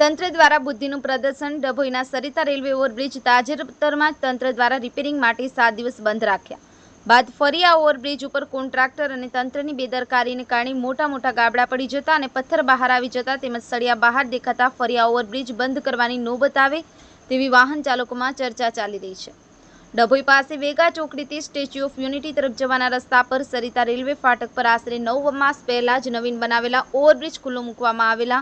તંત્ર દ્વારા બુદ્ધિનું પ્રદર્શન, ડભોઈના સરિતા રેલવે ઓવરબ્રિજ, તાજેતરમાં તંત્ર દ્વારા રિપેરિંગ માટે સાત દિવસ બંધ રાખ્યા. બાદ ફરી આ ઓવરબ્રિજ ઉપર કોન્ટ્રાક્ટર અને તંત્રની બેદરકારીને કારણે મોટા મોટા ગાબડા પડી જતા અને પથ્થર બહાર આવી જતા તેમજ સળિયા બહાર દેખાતા ફરી આ ઓવરબ્રિજ બંધ કરવાની નોબત આવે તેવી વાહન ચાલકોમાં ચર્ચા ચાલી રહી છે. ડભોઈ પાસે વેગા ચોકડીથી સ્ટેચ્યુ ઓફ યુનિટી તરફ જવાના રસ્તા પર સરિતા રેલવે ફાટક પર આશરે નવ માસ પહેલા જ નવીન બનાવેલા ઓવરબ્રિજ ખુલ્લો મૂકવામાં આવેલા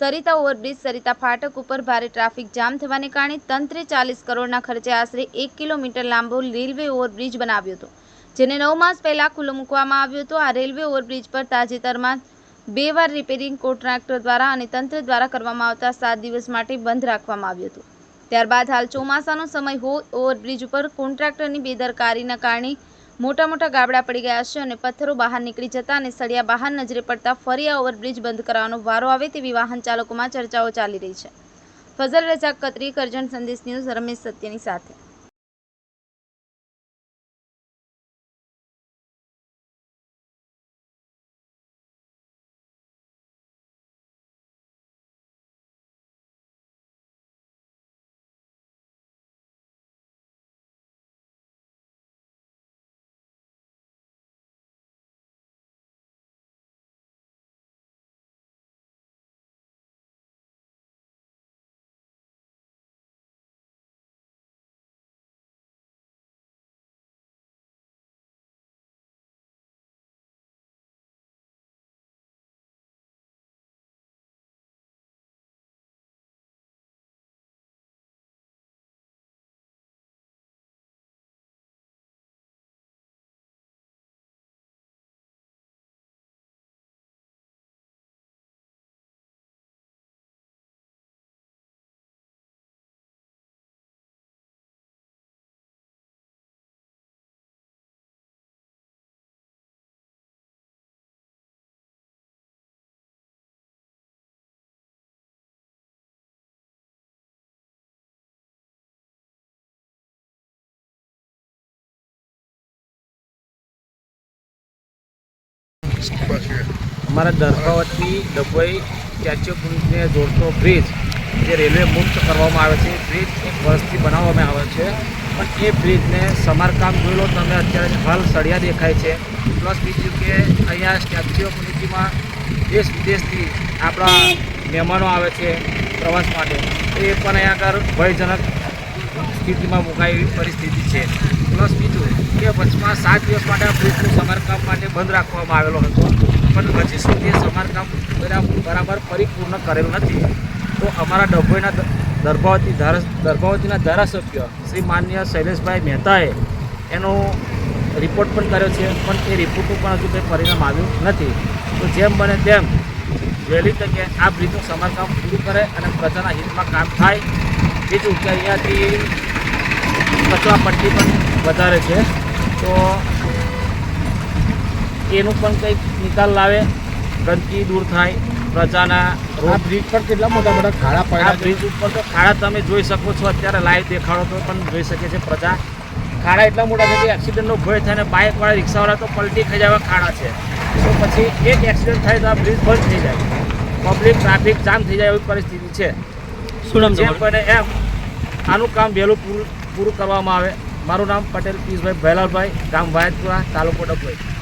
સરિતા ઓવરબ્રિજ, સરિતા ફાટક ઉપર ભારે ટ્રાફિક જામ થવાને કારણે તંત્રે ચાલીસ કરોડના ખર્ચે આશરે એક કિલોમીટર લાંબો રેલવે ઓવરબ્રિજ બનાવ્યો હતો, જેને નવ માસ પહેલા ખુલ્લો મૂકવામાં આવ્યો હતો. આ રેલવે ઓવરબ્રિજ પર તાજેતરમાં બે વાર રિપેરિંગ કોન્ટ્રાક્ટર દ્વારા અને તંત્ર દ્વારા કરવામાં આવતા સાત દિવસ માટે બંધ રાખવામાં આવ્યું હતું. ત્યારબાદ હાલ ચોમાસાનો સમય હોય ઓવરબ્રિજ ઉપર કોન્ટ્રાક્ટરની બેદરકારીના કારણે મોટા મોટા ગાબડા પડી ગયા છે અને પથ્થરો બહાર નીકળી જતા અને સળિયા બહાર નજરે પડતા ફરી આ ઓવરબ્રિજ બંધ કરવાનો વારો આવે તેવી વાહન ચાલકોમાં ચર્ચાઓ ચાલી રહી છે. ફઝલ રજાક કતરી, કરજણ સંદેશ ન્યૂઝ, રમેશ સત્યની સાથે. અમારા દરગાવતી ડભોઈ સ્ટેચ્યુ યુનિટીને જોડતો બ્રિજ જે રેલવે મુક્ત કરવામાં આવે છે. બ્રિજ એક વર્ષથી બનાવવામાં આવે છે. પણ એ બ્રિજને સમારકામ જોઈ લો, તમે અત્યારે હાલ સળિયા દેખાય છે. પ્લસ બીજું કે અહીંયા સ્ટેચ્યુ ઓફ યુનિટીમાં દેશ વિદેશથી આપણા મહેમાનો આવે છે પ્રવાસ માટે. એ પણ અહીંયા આગળ ભયજનક સ્થિતિમાં મુકાય એવી પરિસ્થિતિ છે. પ્લસ બીજું કે વચમાં સાત દિવસ માટે આ બ્રિજનું સમારકામ માટે બંધ રાખવામાં આવેલો હતો. પણ હજી સુધી સમારકામ બરા- બરાબર પરિપૂર્ણ કરેલું નથી. તો અમારા ડભોઈના દર્ભાવતી ધારા દર્ભાવતીના ધારાસભ્ય શ્રી માન્ય શૈલેષભાઈ મહેતાએ એનો રિપોર્ટ પણ કર્યો છે, પણ એ રિપોર્ટનું પણ હજુ કંઈ પરિણામ આવ્યું નથી. તો જેમ બને તેમ વહેલી તકે આ બ્રિજનું સમારકામ પૂરું કરે અને પ્રજાના હિતમાં કામ થાય. બીજું કે અહીંયાથી કચરા પટ્ટી પણ વધારે છે. તો એનું પણ કંઈક નિકાલ લાવે ગંદકી દૂર થાય પ્રજાના રોડ બ્રિજ પર કેટલા મોટા મોટા ખાડા પડ્યા છે? બ્રિજ ઉપર તો ખાડા તમે જોઈ શકો છો અત્યારે લાઈવ દેખાડો તો પણ જોઈ શકે છે પ્રજા. ખાડા એટલા મોટા છે કે એક્સિડન્ટનો ભય થાય ને બાઇકવાળા રિક્ષાવાળા તો પલટી ખાઈ જવા ખાડા છે. તો પછી એક એક્સિડન્ટ થાય તો આ બ્રિજ બંધ થઈ જાય. પબ્લિક ટ્રાફિક જામ થઈ જાય એવી પરિસ્થિતિ છે. શું નામ જેમ બને એમ. આનું કામ વહેલું પૂરું પૂરું કરવામાં આવે. મારું નામ પટેલ પિયુષભાઈ ભૈલાલભાઈ ગામ વાયતપુરા તાલુકો ડભોઈ.